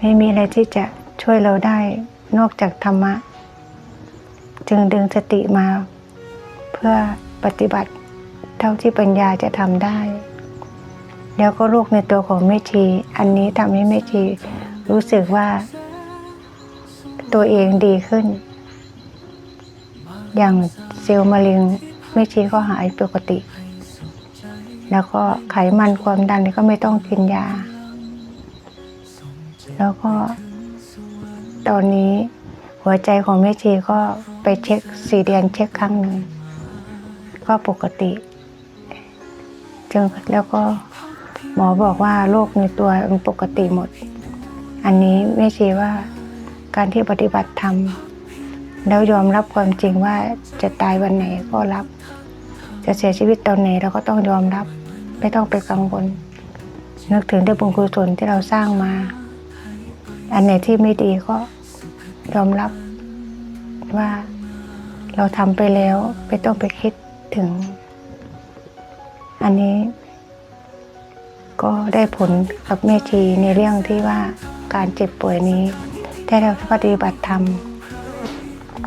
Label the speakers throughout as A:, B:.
A: ไม่มีอะไรที่จะช่วยเราได้นอกจากธรรมะ จึงดึงสติมา เพื่อปฏิบัติเท่าที่ปัญญาจะทำได้ แล้วก็ลูกในตัวของแม่ชี อันนี้ทำให้แม่ชีรู้สึกว่า ตัวเองดีขึ้น อย่างเซลล์มะเร็งแม่ชีก็หายปกติ แล้วก็ไขมันความดันก็ไม่ต้องกินยา แล้วก็ ตอนนี้หัวใจของแม่ชีก็ไปเช็คสี่เดือนเช็คครั้งหนึ่ง ก็ปกติจึงแล้วก็หมอบอกว่าโรคในตัวมันปกติหมด อันนี้แม่ชีว่าการที่ปฏิบัติธรรมแล้วยอมรับความจริงว่าจะตายวันไหนก็รับ จะเสียชีวิตตอนไหนเราก็ต้องยอมรับ ไม่ต้องไปกังวลนึกถึงได้บุญกุศลที่เราสร้างมา อันไหนที่ไม่ดีก็ยอมรับว่าเราทำไปแล้วไม่ต้องไปคิดถึง อันนี้ก็ได้ผลกับแม่ชีในเรื่องที่ว่าการเจ็บป่วยนี้ถ้าเราปฏิบัติธรรม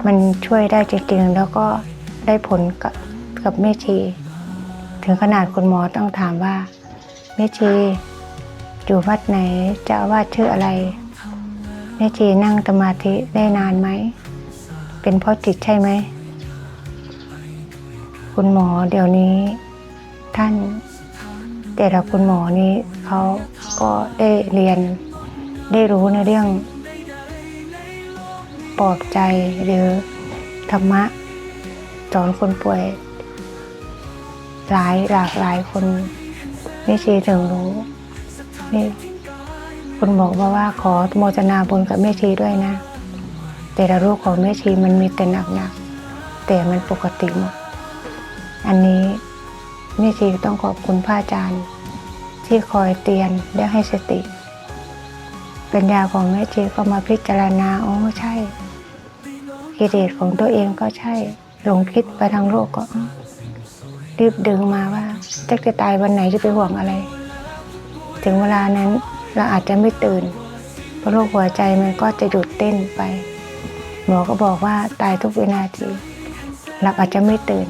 A: มันช่วยได้จริงๆแล้วก็ได้ผลกับกับแม่ชี ถึงขนาดคุณหมอต้องถามว่าแม่ชีอยู่วัดไหนเจะวาดชื่ออะไร ม่ชีนั่งสมาธิได้นานไหม เป็นเพราะจิตใช่ไหม คุณหมอเดี๋ยวนี้ ท่าน แต่ละคุณหมอนี้เขาก็ได้เรียนได้รู้ในเรื่องปลอบใจหรือธรรมะสอนคนป่วย หลายหลากหลายคนไม่ชีถึงรู้นี่ คุณบอกมาว่าขอโมทนาบุญกับแม่ชีด้วยนะ แต่ละรูปของแม่ชีมันมีแต่หนักๆแต่มันปกติหมดอันนี้แม่ชีต้องขอบคุณพระอาจารย์ ที่คอยเตือนและให้สติปัญญาของแม่ชีก็มาพิจารณาอ๋อใช่กิเลสของตัวเองก็ใช่หลงคิดไปทางโลกก็ รีบดึงมาว่าจะจะตายวันไหนจะไปห่วงอะไร ถึงเวลานั้น เราอาจจะไม่ตื่น เพราะโรคหัวใจมันก็จะหยุดเต้นไป หมอก็บอกว่าตายทุกวินาทีหลับอาจจะไม่ตื่น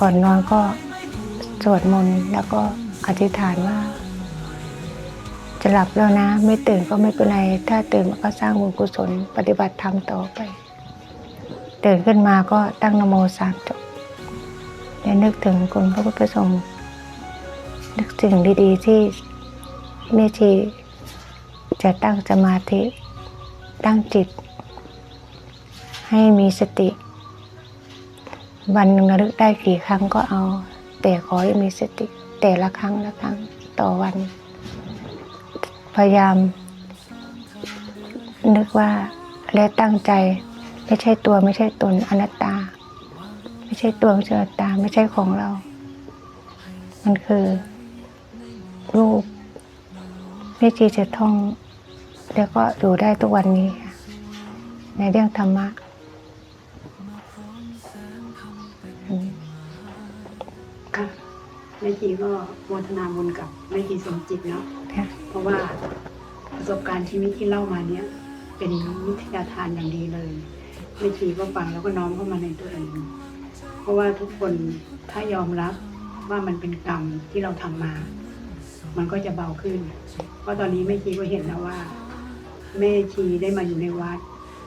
A: ก่อนนอนก็สวดมนต์แล้วก็อธิษฐานว่า จะหลับแล้วนะ ไม่ตื่นก็ไม่เป็นไร ถ้าตื่นก็สร้างบุญกุศลปฏิบัติธรรมต่อไป ตื่นขึ้นมาก็ตั้งนโมสามจบและนึกถึงคุณพระพุทธสงฆ์นึกสิ่งดีๆที่ แม่ชีจะตั้งสมาธิ ตั้งจิต ให้มีสติ วันหนึ่งระลึกได้กี่ครั้งก็เอา แต่ขอให้มีสติ แต่ละครั้งละครั้งต่อวัน พยายาม นึกว่าและตั้งใจ ไม่ใช่ตัวไม่ใช่ตนอนัตตา ไม่ใช่ตัวไม่ใช่อัตตา ไม่ใช่ของเรา มันคือรูป ม่ชีจะท่อง แล้วก็อยู่ได้ทุกวันนี้ค่ะในเรื่องธรรมะอืม
B: ค่ะแม่ชีก็โมทนาบุญกับแม่ชีสมจิตเนาะ
A: ค่ะ
B: เพราะว่าประสบการณ์ชีวิตที่เล่ามาเนี้ยเป็นวิทยาทานอย่างดีเลยแม่ชีก็ฟังแล้วก็น้อมเข้ามาในตัวเองเพราะว่าทุกคนถ้ายอมรับว่ามันเป็นกรรมที่เราทำมา มันก็จะเบาขึ้น เพราะตอนนี้แม่ชีก็เห็นแล้วว่าแม่ชีได้มาอยู่ในวัด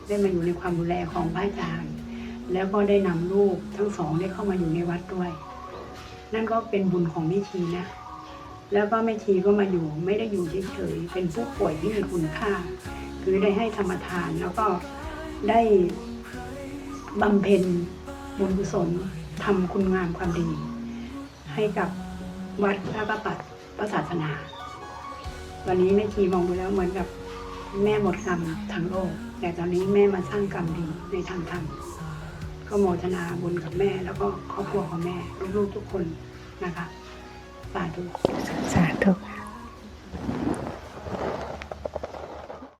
B: ได้มาอยู่ในความดูแลของพระอาจารย์ แล้วก็ได้นำลูกทั้งสองได้เข้ามาอยู่ในวัดด้วย นั่นก็เป็นบุญของแม่ชีนะ แล้วก็แม่ชีก็มาอยู่ไม่ได้อยู่เฉยๆเป็นผู้ป่วยที่มีคุณค่า คือได้ให้ธรรมทานแล้วก็ได้บำเพ็ญบุญกุศลทำคุณงามความดี ให้กับวัดพระประปัต พระศาสนา วันนี้แม่ชีมองดูแล้วเหมือนกับแม่หมดกรรมทางโลก แต่ตอนนี้แม่มาสร้างกรรมดีในทางธรรมก็โมทนาบุญกับแม่แล้วก็ครอบครัวของแม่ลูกๆทุกคนนะคะสาธุ
A: สาธุ